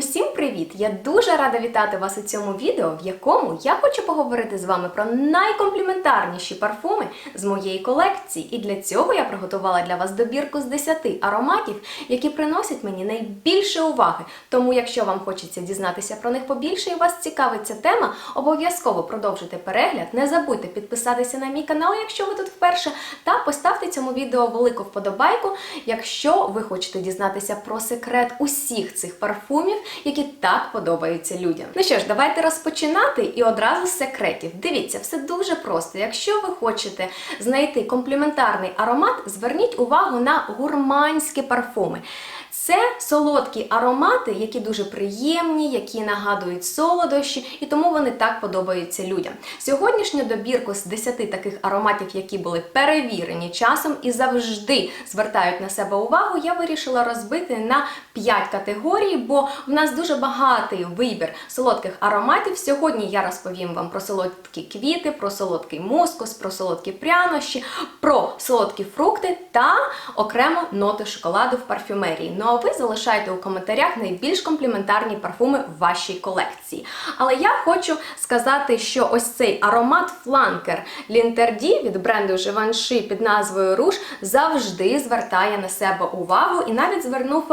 Усім привіт! Я дуже рада вітати вас у цьому відео, в якому я хочу поговорити з вами про найкомпліментарніші парфуми з моєї колекції. І для цього я приготувала для вас добірку з 10 ароматів, які приносять мені найбільше уваги. Тому, якщо вам хочеться дізнатися про них побільше і вас цікавить ця тема, обов'язково продовжуйте перегляд. Не забудьте підписатися на мій канал, якщо ви тут вперше, та поставте цьому відео велику вподобайку, якщо ви хочете дізнатися про секрет усіх цих парфумів, які так подобаються людям. Ну що ж, давайте розпочинати і одразу з секретів. Дивіться, все дуже просто. Якщо ви хочете знайти компліментарний аромат, зверніть увагу на гурманські парфуми. Це солодкі аромати, які дуже приємні, які нагадують солодощі, і тому вони так подобаються людям. Сьогоднішню добірку з 10 таких ароматів, які були перевірені часом і завжди звертають на себе увагу, я вирішила розбити на 5 категорій, бо в нас дуже багатий вибір солодких ароматів. Сьогодні я розповім вам про солодкі квіти, про солодкий мускус, про солодкі прянощі, про солодкі фрукти та окремо ноти шоколаду в парфюмерії. Ну ви залишайте у коментарях найбільш компліментарні парфуми в вашій колекції. Але я хочу сказати, що ось цей аромат фланкер Лінтерді від бренду Givenchy під назвою Rouge завжди звертає на себе увагу і навіть звернув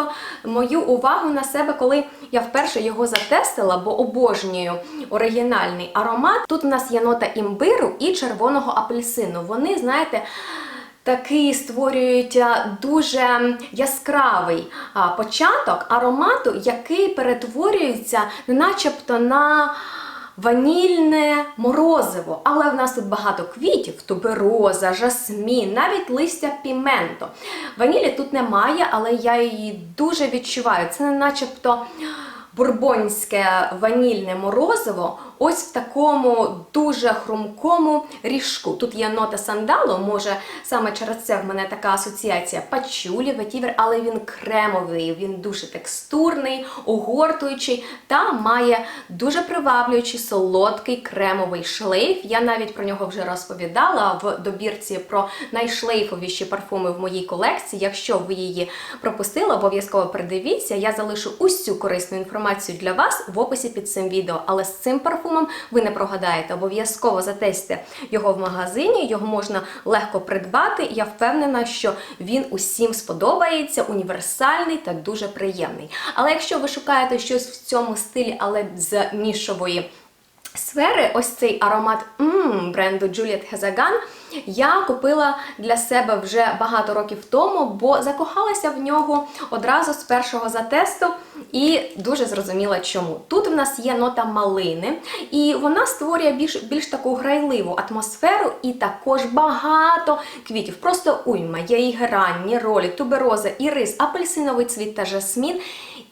мою увагу на себе, коли я вперше його затестила, бо обожнюю оригінальний аромат. Тут у нас є нота імбиру і червоного апельсину. Вони, знаєте, Такий створюють дуже яскравий початок аромату, який перетворюється начебто на ванільне морозиво. Але в нас тут багато квітів: тубероза, жасмін, навіть листя піменто. Ванілі тут немає, але я її дуже відчуваю. Це начебто бурбонське ванільне морозиво. Ось в такому дуже хрумкому ріжку. Тут є нота сандалу, може саме через це в мене така асоціація пачулі, ветівер, але він кремовий, він дуже текстурний, огортуючий та має дуже приваблюючий солодкий кремовий шлейф. Я навіть про нього вже розповідала в добірці про найшлейфовіші парфуми в моїй колекції. Якщо ви її пропустили, обов'язково придивіться. Я залишу усю корисну інформацію для вас в описі під цим відео. Але з цим парфумом ви не прогадаєте. Обов'язково затестьте його в магазині, його можна легко придбати. Я впевнена, що він усім сподобається, універсальний та дуже приємний. Але якщо ви шукаєте щось в цьому стилі, але з нішової сфери, ось цей аромат м, бренду Juliet Hezagan я купила для себе вже багато років тому, бо закохалася в нього одразу з першого затесту і дуже зрозуміла чому. Тут в нас є нота малини, і вона створює більш, більш таку грайливу атмосферу, і також багато квітів. Просто уйма, є і геранні, ролі, тубероза, ірис, апельсиновий цвіт та жасмін.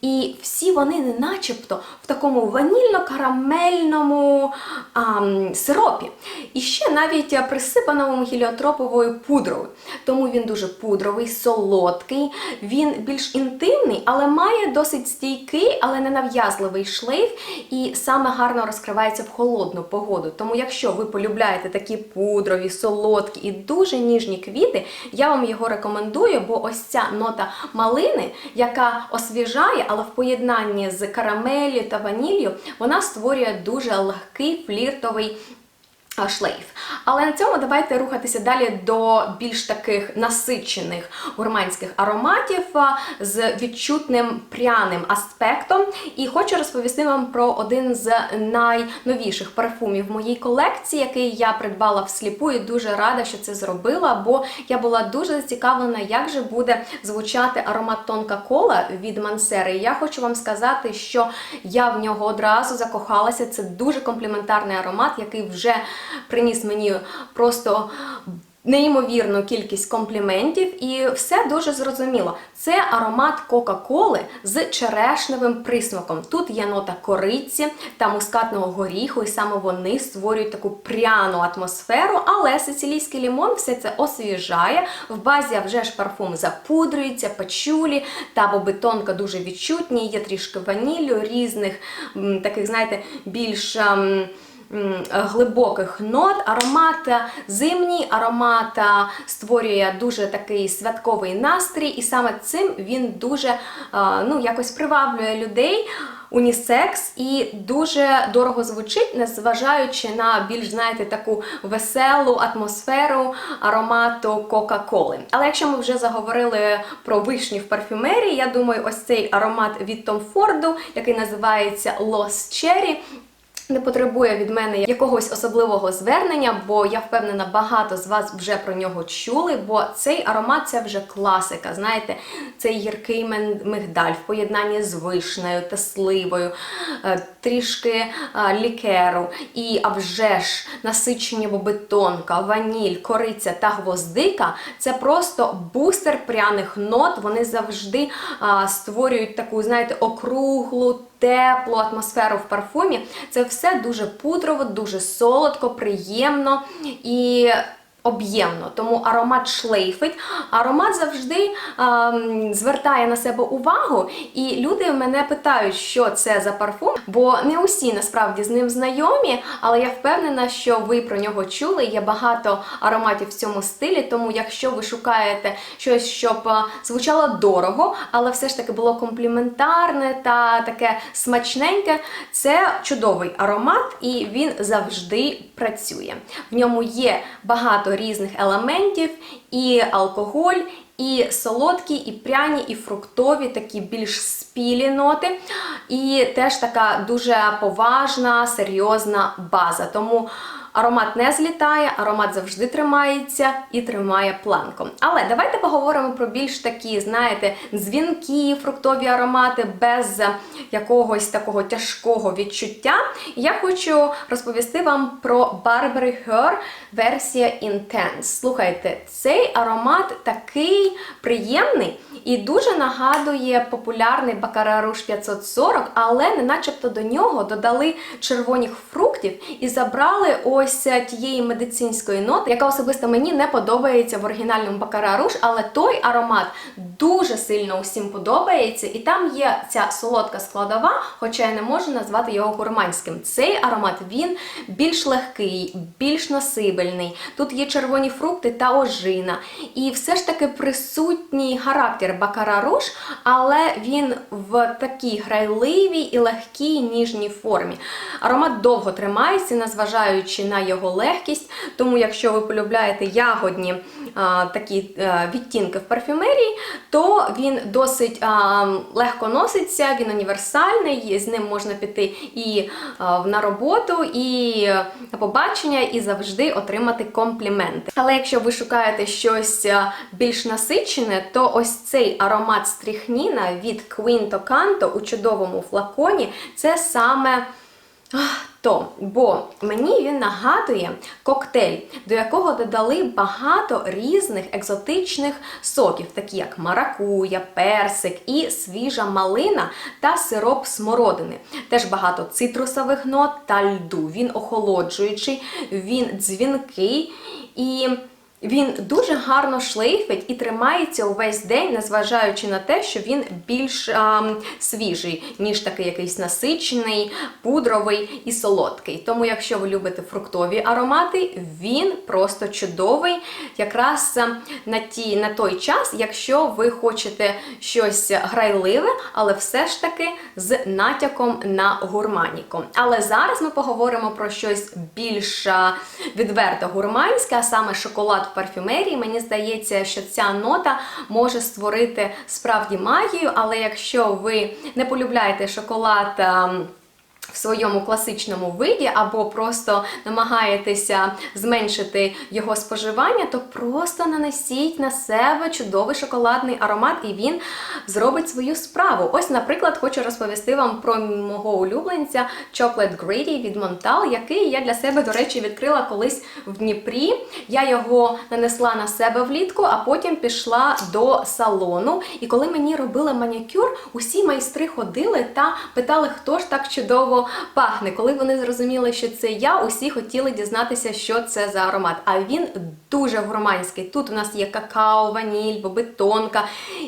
І всі вони не начебто в такому ванільно-карамельному ам, сиропі. І ще навіть присипаному гіліотроповою пудрою. Тому він дуже пудровий, солодкий, він більш інтимний, але має досить стійкий, але не нав'язливий шлейф, і саме гарно розкривається в холодну погоду. Тому, якщо ви полюбляєте такі пудрові, солодкі і дуже ніжні квіти, я вам його рекомендую, бо ось ця нота малини, яка освіжає, але в поєднанні з карамеллю та ваніллю, вона створює дуже легкий фліртовий шлейф. Але на цьому давайте рухатися далі до більш таких насичених гурманських ароматів з відчутним пряним аспектом. І хочу розповісти вам про один з найновіших парфумів в моїй колекції, який я придбала всліпу і дуже рада, що це зробила, бо я була дуже зацікавлена, як же буде звучати аромат тонка кола від Мансери. І я хочу вам сказати, що я в нього одразу закохалася. Це дуже компліментарний аромат, який вже приніс мені просто неймовірну кількість компліментів, і все дуже зрозуміло. Це аромат Кока-Коли з черешневим присмаком. Тут є нота кориці та мускатного горіху, і саме вони створюють таку пряну атмосферу, але сицилійський лімон все це освіжає. В базі вже ж парфум запудрюється, пачулі та бобитонка дуже відчутні, є трішки ваніллю, різних таких, знаєте, більш. ем, м, глибоких нот. Аромат зимній, аромат створює дуже такий святковий настрій, і саме цим він дуже ну, якось приваблює людей. унісекс і дуже дорого звучить, незважаючи на більш, знаєте, таку веселу атмосферу аромату Кока-Коли. Але якщо ми вже заговорили про вишні в парфюмерії, я думаю, ось цей аромат від Tom Ford, який називається Lost Cherry, не потребує від мене якогось особливого звернення, бо я впевнена, багато з вас вже про нього чули. Бо цей аромат це вже класика. Знаєте, цей гіркий мигдаль в поєднанні з вишнею та сливою, е, трішки е, лікеру, і а вже ж насичені бобетонка, ваніль, кориця та гвоздика. Це просто бустер пряних нот. Вони завжди створюють таку, знаєте, округлу теплу атмосферу в парфумі. Це все дуже пудрово, дуже солодко, приємно і. Об'ємно, тому аромат шлейфить. Аромат завжди ем, звертає на себе увагу, і люди мене питають, що це за парфум, бо не усі насправді з ним знайомі, але я впевнена, що ви про нього чули. Є багато ароматів в цьому стилі. Тому, якщо ви шукаєте щось, щоб е, звучало дорого, але все ж таки було компліментарне та таке смачненьке, це чудовий аромат, і він завжди працює. В ньому є багато різних елементів, і алкоголь, і солодкі, і пряні, і фруктові, такі більш спілі ноти. І теж така дуже поважна, серйозна база. Тому аромат не злітає, аромат завжди тримається і тримає планку. Але давайте поговоримо про більш такі, знаєте, дзвінкі, фруктові аромати без якогось такого тяжкого відчуття. Я хочу розповісти вам про Burberry Her версія Intense. Слухайте, цей аромат такий приємний і дуже нагадує популярний Baccarat Rouge 540, але не начебто до нього додали червоних фруктів і забрали ось тієї медицинської ноти, яка особисто мені не подобається в оригінальному Бакара Руш, але той аромат дуже сильно усім подобається, і там є ця солодка складова, хоча я не можу назвати його гурманським. Цей аромат він більш легкий, більш носибельний. Тут є червоні фрукти та ожина. І все ж таки присутній характер Бакара Руж, але він в такій грайливій і легкій ніжній формі. Аромат довго тримається, незважаючи на його легкість. Тому, якщо ви полюбляєте ягодні такі відтінки в парфюмерії, то він досить легко носиться, він універсальний, з ним можна піти і на роботу, і на побачення, і завжди отримати компліменти. Але якщо ви шукаєте щось більш насичене, то ось цей аромат стріхніна від Quinto Canto у чудовому флаконі це саме. То, бо мені він нагадує коктейль, до якого додали багато різних екзотичних соків, такі як маракуя, персик і свіжа малина та сироп смородини. Теж багато цитрусових нот та льду. Він охолоджуючий, він дзвінкий і. Він дуже гарно шлейфить і тримається увесь день, незважаючи на те, що він більш ам, свіжий, ніж такий якийсь насичений, пудровий і солодкий. Тому, якщо ви любите фруктові аромати, він просто чудовий, якраз ем, на, ті, на той час, якщо ви хочете щось грайливе, але все ж таки з натяком на гурманіку. Але зараз ми поговоримо про щось більш а, відверто гурманське, а саме шоколад в парфюмерії. Мені здається, що ця нота може створити справді магію, але якщо ви не полюбляєте шоколад. В своєму класичному виді, або просто намагаєтеся зменшити його споживання, то просто нанесіть на себе чудовий шоколадний аромат, і він зробить свою справу. Ось, наприклад, хочу розповісти вам про мого улюбленця Chocolate Greedy від Montal, який я для себе, до речі, відкрила колись в Дніпрі. Я його нанесла на себе влітку, а потім пішла до салону. І коли мені робили манікюр, усі майстри ходили та питали, хто ж так чудово чудово пахне. Коли вони зрозуміли, що це я, усі хотіли дізнатися, що це за аромат. А він дуже гурманський. Тут у нас є какао, ваніль, бобитонка.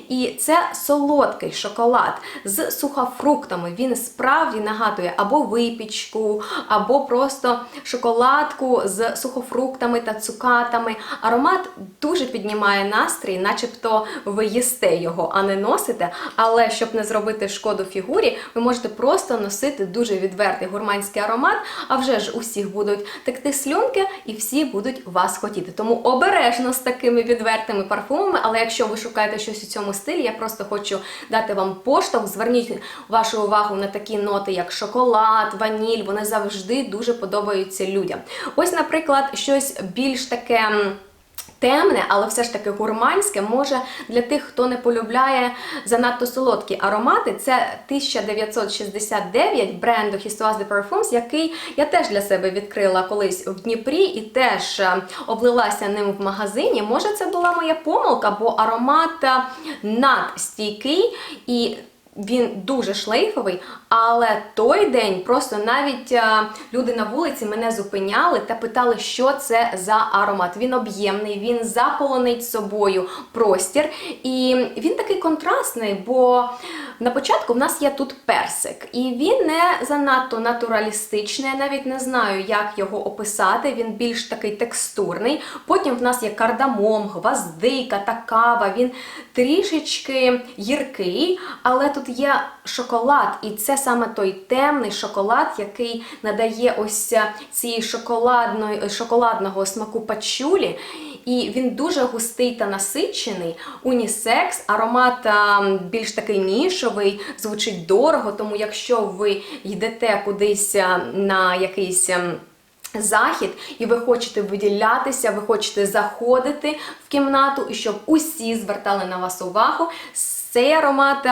І це солодкий шоколад з сухофруктами. Він справді нагадує або випічку, або просто шоколадку з сухофруктами та цукатами. Аромат дуже піднімає настрій, начебто ви їсте його, а не носите. Але щоб не зробити шкоду фігурі, ви можете просто носити дуже відвертий гурманський аромат, а вже ж усіх будуть текти слюнки і всі будуть вас хотіти. Тому обережно з такими відвертими парфумами. Але якщо ви шукаєте щось у цьому стилі, я просто хочу дати вам поштовх. Зверніть вашу увагу на такі ноти, як шоколад, ваніль. Вони завжди дуже подобаються людям. Ось, наприклад, щось більш таке. Темне, але все ж таки гурманське, може для тих, хто не полюбляє занадто солодкі аромати. Це 1969 бренду Histoise de Parfums, який я теж для себе відкрила колись в Дніпрі і теж е, облилася ним в магазині. Може, це була моя помилка, бо аромат е, надстійкий і. Він дуже шлейфовий, але той день просто навіть е, люди на вулиці мене зупиняли та питали, що це за аромат. Він об'ємний, він заполонить собою простір. І він такий контрастний, бо на початку в нас є тут персик, і він не занадто натуралістичний. Я навіть не знаю, як його описати. Він більш такий текстурний. Потім в нас є кардамом, гвоздика та кава. Він трішечки гіркий, але тут є шоколад, і це саме той темний шоколад, який надає ось цієї шоколадної шоколадного смаку пачулі. І він дуже густий та насичений, унісекс, аромат більш такий нішовий, звучить дорого, тому якщо ви йдете кудись на якийсь. ем, Захід, і ви хочете виділятися, ви хочете заходити в кімнату, і щоб усі звертали на вас увагу. Цей аромат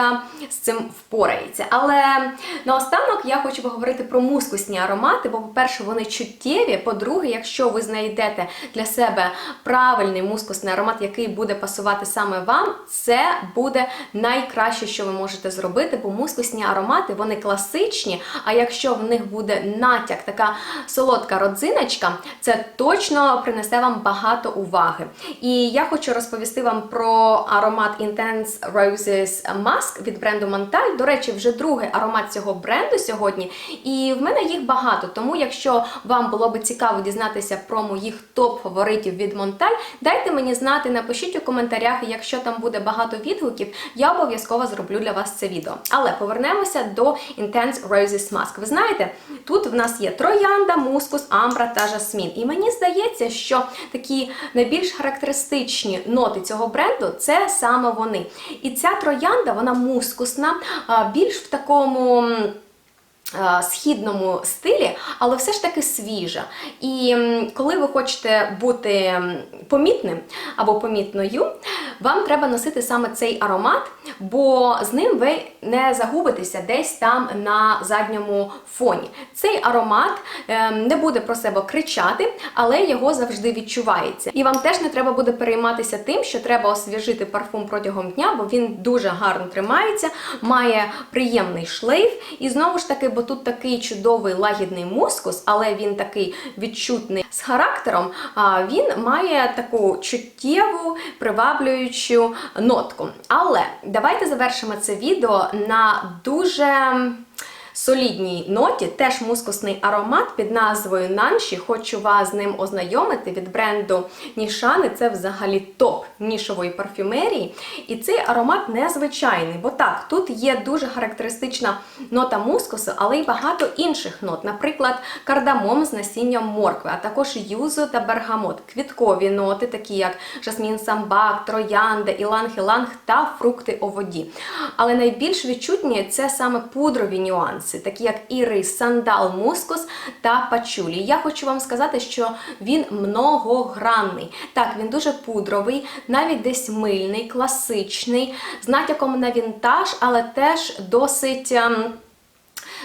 з цим впорається. Але наостанок я хочу поговорити про мускусні аромати, бо, по-перше, вони чуттєві. По-друге, якщо ви знайдете для себе правильний мускусний аромат, який буде пасувати саме вам, це буде найкраще, що ви можете зробити, бо мускусні аромати вони класичні. А якщо в них буде натяк, така солодка родзиночка, це точно принесе вам багато уваги. І я хочу розповісти вам про аромат Intense Roses Mask від бренду Montal. До речі, вже другий аромат цього бренду сьогодні. І в мене їх багато. Тому, якщо вам було би цікаво дізнатися про моїх топ-фаворитів від Montal, дайте мені знати, напишіть у коментарях, якщо там буде багато відгуків, я обов'язково зроблю для вас це відео. Але повернемося до Intense Roses Mask. Ви знаєте, тут в нас є троянда, мускус, амбра та жасмін. І мені здається, що такі найбільш характеристичні ноти цього бренду це саме вони. І ця троянда, вона мускусна, більш в такому. А, Східному стилі, але все ж таки свіжа. І коли ви хочете бути помітним або помітною, вам треба носити саме цей аромат, бо з ним ви не загубитеся десь там на задньому фоні. Цей аромат ем, не буде про себе кричати, але його завжди відчувається. І вам теж не треба буде перейматися тим, що треба освіжити парфум протягом дня, бо він дуже гарно тримається, має приємний шлейф. І знову ж таки, бо тут такий чудовий лагідний мускус, але він такий відчутний з характером, він має таку чуттєву, приваблюючу нотку. Але давайте завершимо це відео на дуже. Солідній ноті, теж мускусний аромат під назвою Нанші. Хочу вас з ним ознайомити від бренду Нішани. Це взагалі топ нішової парфюмерії. І цей аромат незвичайний, бо так, тут є дуже характеристична нота мускусу, але й багато інших нот, наприклад, кардамом з насінням моркви, а також юзу та бергамот, квіткові ноти, такі як жасмін самбак, троянда, іланг-іланг та фрукти у воді. Але найбільш відчутні це саме пудрові нюанси, такі як ірис, сандал, мускус та пачулі. Я хочу вам сказати, що він многогранний. Так, він дуже пудровий, навіть десь мильний, класичний, з натяком на вінтаж, але теж досить ем,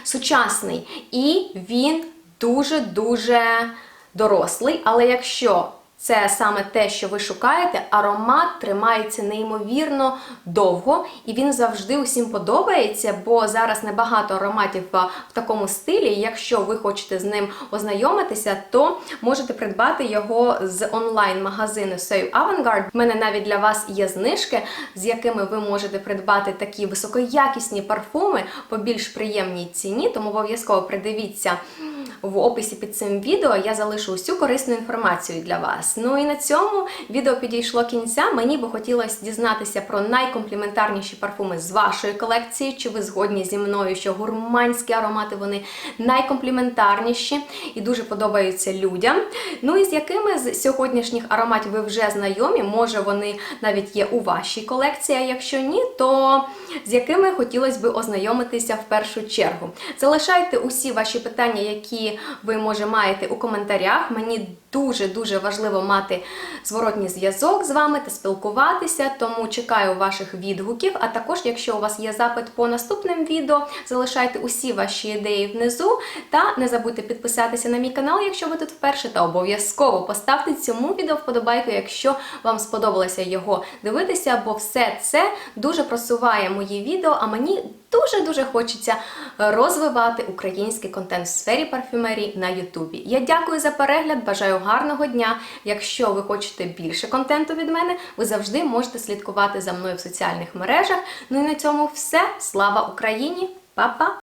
сучасний. І він дуже-дуже дорослий. Але якщо це саме те, що ви шукаєте. Аромат тримається неймовірно довго, і він завжди усім подобається, бо зараз небагато ароматів в такому стилі. Якщо ви хочете з ним ознайомитися, то можете придбати його з онлайн-магазину Save Avantgarde. У мене навіть для вас є знижки, з якими ви можете придбати такі високоякісні парфуми по більш приємній ціні, тому обов'язково придивіться в описі під цим відео я залишу усю корисну інформацію для вас. Ну і на цьому відео підійшло кінця. Мені би хотілося дізнатися про найкомпліментарніші парфуми з вашої колекції. Чи ви згодні зі мною, що гурманські аромати вони найкомпліментарніші і дуже подобаються людям. Ну і з якими з сьогоднішніх ароматів ви вже знайомі? Може вони навіть є у вашій колекції, а якщо ні, то з якими хотілося б ознайомитися в першу чергу. Залишайте усі ваші питання, які ви може маєте у коментарях. Мені дуже-дуже важливо мати зворотній зв'язок з вами та спілкуватися, тому чекаю ваших відгуків. А також, якщо у вас є запит по наступним відео, залишайте усі ваші ідеї внизу та не забудьте підписатися на мій канал, якщо ви тут вперше, та обов'язково поставте цьому відео вподобайку, якщо вам сподобалося його дивитися, бо все це дуже просуває мої відео, а мені дуже-дуже хочеться розвивати український контент в сфері парфюмерії на Ютубі. Я дякую за перегляд, бажаю гарного дня. Якщо ви хочете більше контенту від мене, ви завжди можете слідкувати за мною в соціальних мережах. Ну і на цьому все. Слава Україні! Па-па!